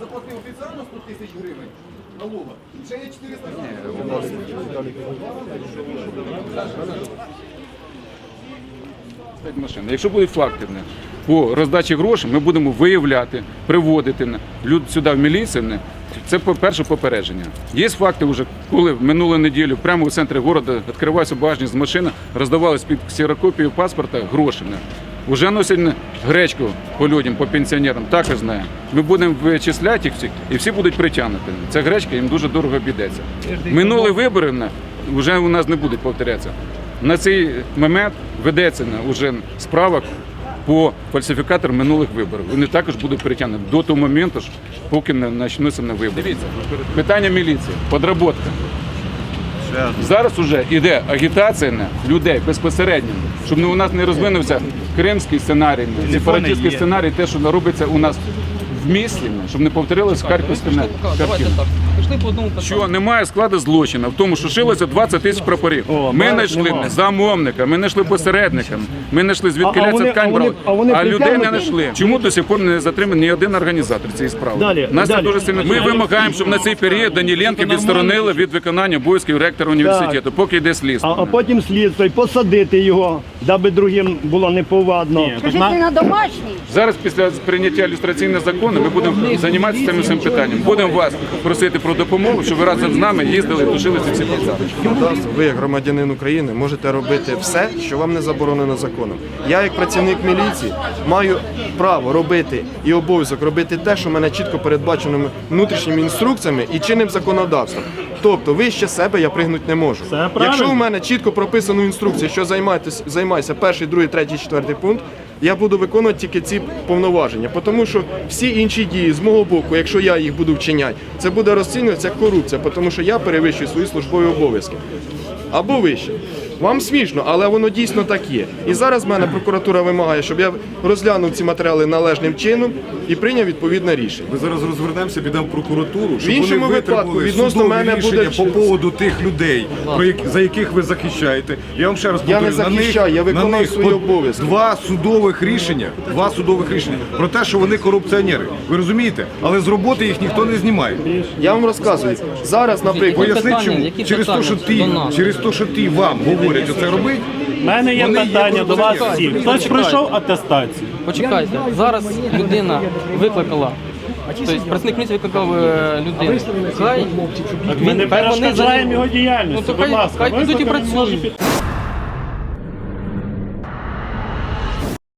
заплатив офіціально 100 тисяч гривень налога. Ще є 400 гривень. Якщо будуть факти по роздачі грошей, ми будемо виявляти, приводити люд сюди в міліцію. Це перше попередження. Є факти вже, коли в минулу неділю прямо у центрі міста відкривався багажник з машини, роздавались під ксерокопію паспорта гроші. Уже носять гречку по людям, по пенсіонерам, також знає. Ми будемо вичисляти їх всіх, і всі будуть притягнути. Ця гречка їм дуже дорого обійдеться. Минулі вибори вже у нас не будуть повторятися. На цей момент ведеться уже справа по фальсифікаторам минулих виборів. Вони також будуть притягнені до того моменту, поки не почнуться на вибори. Дивіться, питання міліції, подработка. Зараз вже йде агітація людей безпосередньо, щоб у нас не розвинувся кримський сценарій, сепаратистський сценарій, те, що робиться у нас в місті, щоб не повторилось харківське не, Давайте картина. так. Пішли по одному питанню. Що немає складу злочину в тому, що шилося 20 тисяч прапорів. О, ми знайшли замовника, ми знайшли посередника, ми знайшли звідки ляця ткань вони- брали, а вони а людей не знайшли. Чому до сих пор не затриманий ні один організатор цієї справи? Далі, Нас це далі. дуже сильно. Ми вимагаємо, щоб на цей період Даніленки відсторонили від виконання обов'язків ректора університету, поки йде А, слідство. а потім слідство і посадити його, даби другим було неповадно. Скажіть, не на домашній? Зараз після прийняття ілюстраційного закону ми будемо займатися цим всім питанням. Будемо вас просити про допомогу, щоб ви разом з нами їздили і тушили ці всі пожари. ви як громадянин України можете робити все, що вам не заборонено законом. Я, як працівник міліції, маю право робити і обов'язок робити те, що мене чітко передбачено внутрішніми інструкціями і чинним законодавством. Тобто вище себе я пригнути не можу. Якщо у мене чітко прописано в інструкції, що займайтесь, займайся перший, другий, третій, четвертий пункт. Я буду виконувати тільки ці повноваження, тому що всі інші дії з мого боку, якщо я їх буду вчиняти, це буде розцінюватися як корупція, тому що я перевищую свої службові обов'язки або вище. Вам смішно, але воно дійсно так є. І зараз мене прокуратура вимагає, щоб я розглянув ці матеріали належним чином і прийняв відповідне рішення. Ми зараз розвернемося, підемо в прокуратуру, щоб іншому вони випадку відносно судові мене рішення буде по поводу тих людей, про які, за яких ви захищаєте. Я вам ще раз Я не повторю, на захищаю, них, я виконую на них свої по- обов'язки. Два судових рішення, два судових рішення про те, що вони корупціонери. Ви розумієте? Але з роботи їх ніхто не знімає. Я вам розказую. Зараз, наприклад, Поясни, питання? чому Які через те, питання що ти до нас? через те, що ти вам говорять оце робить. У мене є Вони є питання до вас корупціонери. всіх. Хтось пройшов атестацію? Почекайте, зараз людина викликала. Тобто працівник міліції викликав е, людину. Хай Ми не хай вони перешкоджаємо за- його діяльності. Ну, то Будь хай- ласка, хай підуть і працюють.